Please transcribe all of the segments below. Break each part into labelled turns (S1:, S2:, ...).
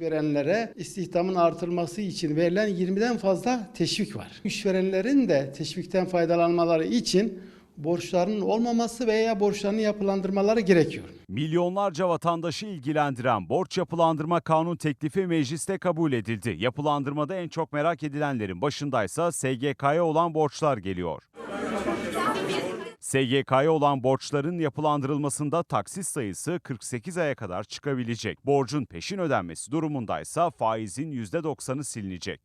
S1: Verenlere istihdamın artırılması için verilen 20'den fazla teşvik var. İşverenlerin de teşvikten faydalanmaları için borçlarının olmaması veya borçlarını yapılandırmaları gerekiyor.
S2: Milyonlarca vatandaşı ilgilendiren borç yapılandırma kanun teklifi mecliste kabul edildi. Yapılandırmada en çok merak edilenlerin başındaysa SGK'ya olan borçlar geliyor. SGK'ya olan borçların yapılandırılmasında taksit sayısı 48 aya kadar çıkabilecek. Borcun peşin ödenmesi durumundaysa faizin %90'ı silinecek.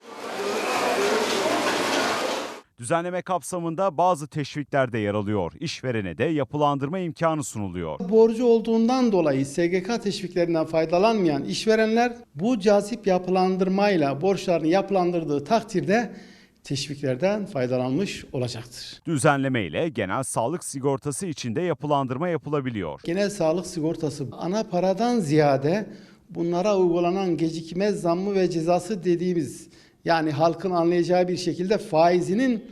S2: Düzenleme kapsamında bazı teşvikler de yer alıyor. İşverene de yapılandırma imkanı sunuluyor.
S1: Borcu olduğundan dolayı SGK teşviklerinden faydalanmayan işverenler bu cazip yapılandırmayla borçlarını yapılandırdığı takdirde teşviklerden faydalanmış olacaktır.
S2: Düzenleme ile genel sağlık sigortası içinde yapılandırma yapılabiliyor.
S1: Genel sağlık sigortası ana paradan ziyade bunlara uygulanan gecikmez zammı ve cezası dediğimiz yani halkın anlayacağı bir şekilde faizinin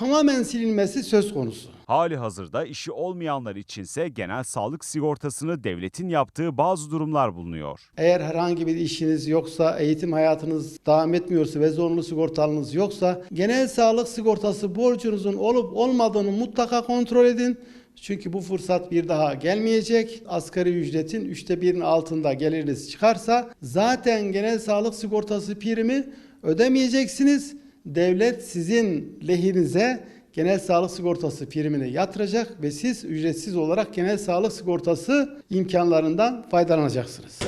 S1: tamamen silinmesi söz konusu.
S2: Hali hazırda işi olmayanlar içinse genel sağlık sigortasını devletin yaptığı bazı durumlar bulunuyor.
S1: Eğer herhangi bir işiniz yoksa, eğitim hayatınız devam etmiyorsa ve zorunlu sigortalınız yoksa genel sağlık sigortası borcunuzun olup olmadığını mutlaka kontrol edin. Çünkü bu fırsat bir daha gelmeyecek. Asgari ücretin üçte birinin altında geliriniz çıkarsa zaten genel sağlık sigortası primi ödemeyeceksiniz. Devlet sizin lehinize genel sağlık sigortası primini yatıracak ve siz ücretsiz olarak genel sağlık sigortası imkanlarından faydalanacaksınız.